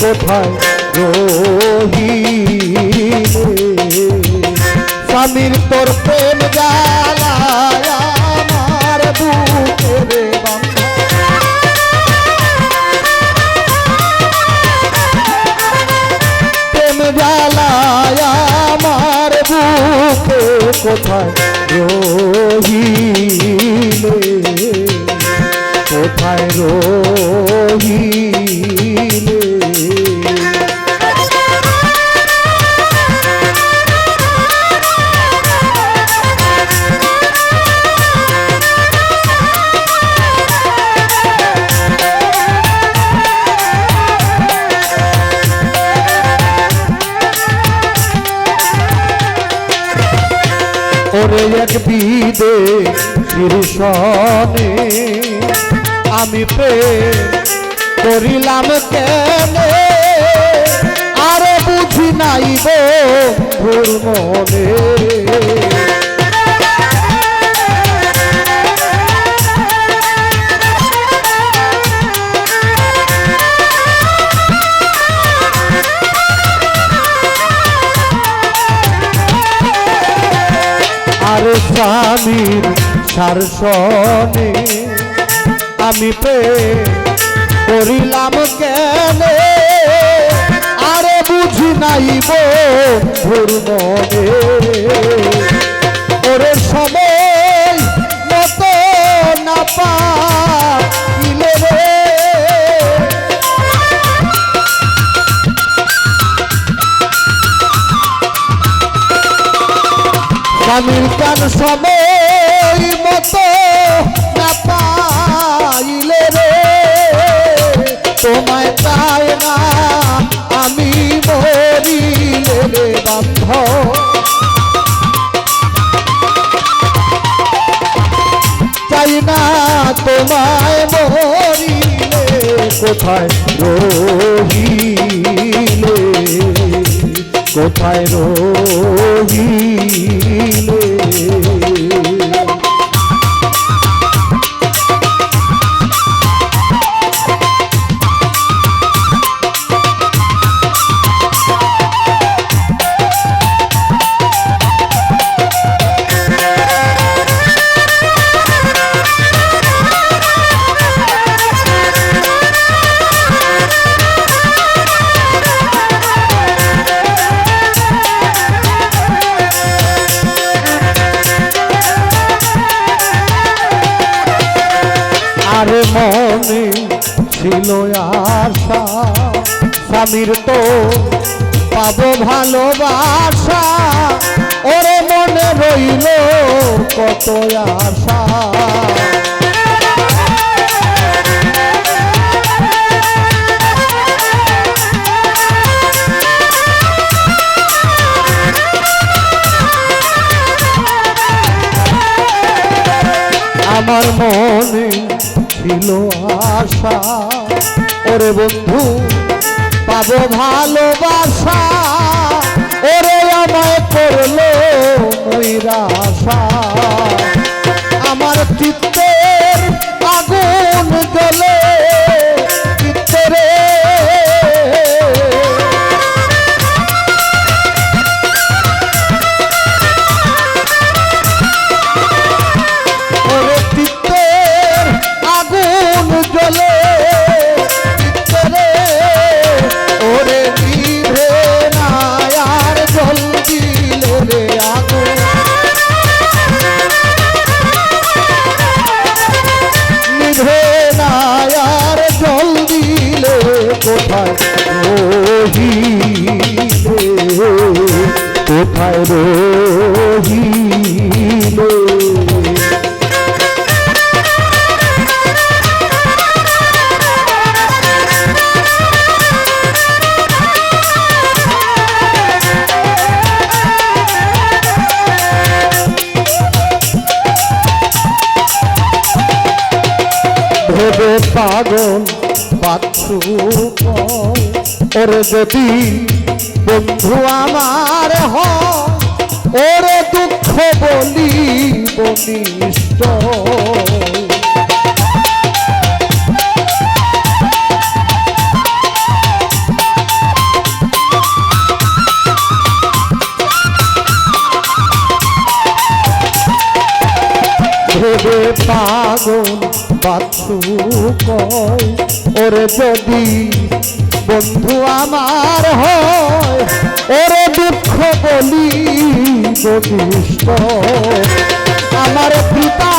কোথায় রহিলে স্বামীর তোর প্রেম জ্বালায় আমার বুকে রে বান্ধা প্রেম জ্বালায় আমার বুকে কোথায় রহিলে? কোথায় রহিলে? ওরে এক বিদে শীর্ষণে আমি পে করিলাম কেনে আর বুঝি নাই বন্ধুর মনে। স্বামীর সারসনে আমি পে করিলাম কেন? আরে বুঝি নাই বন্ধুর মনে। ওরে সময় মতো না পাইলে স্বামীর কান সময় মতো না পাইলে রে, তোমায় চাই না আমি মরিলে রে বান্ধ। চাই না তোমায় মরিলে, কোথায় রহিলে? কোথায় রহিলে? আর মনে ছিল আশা। স্বামীর তো পাবো ভালোবাসা। ওরে মনে রইল কত আশা। আমার মনে ছিল আশা। ওরে বন্ধু পাবো ভালোবাসা। ওরে আমায় করল আশা আমার চিত্তের রহিলে কোথায় রহিলে? ভেবে পাগল বাচ্চু ওরে যদি বন্ধু আমার হয় ওরে দুঃখ বলি বনিষ্ঠ বাচ্চু কয় ওরে যদি বন্ধু আমার হয় ওরে দুঃখ বলি যদি আমার পিতা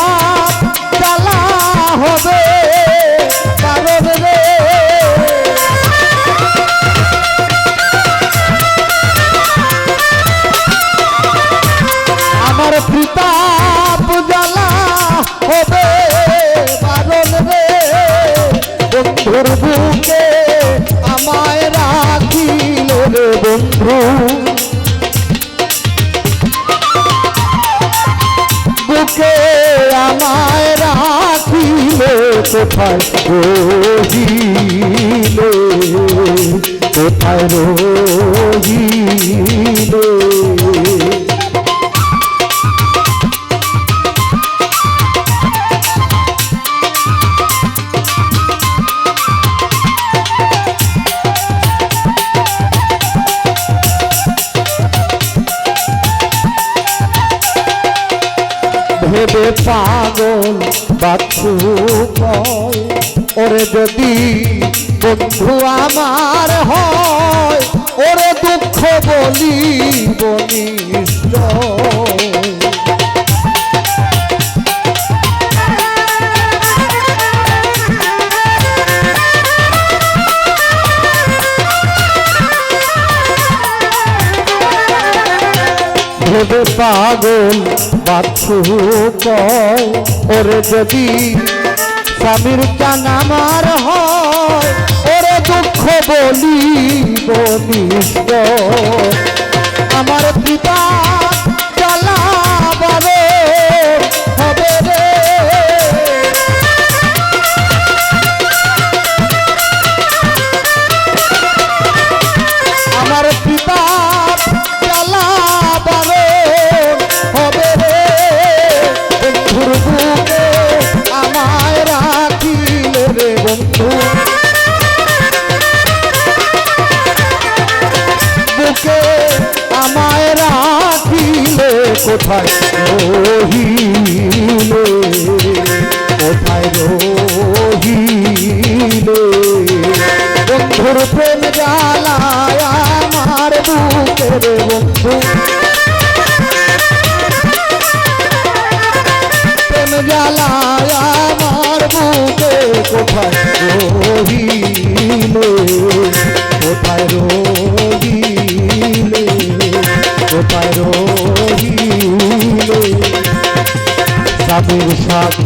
বন্ধুর বুকে আমায় রাখিল রে বন্ধু। বুকে আমায় রাখিলে কোথায় কোথায় রহিলে? পাগল বাচ্চু ওরে যদি বন্ধু আমার হয় ওরে দুঃখ বলি বলিষ্ঠ ভেবে পাগল ওরে যদি স্বামীর চান আমার হয় ওরে দুঃখ বলি বলিষ্ঠ কোথায় রহিলে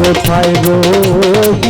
কোথায় রহিলে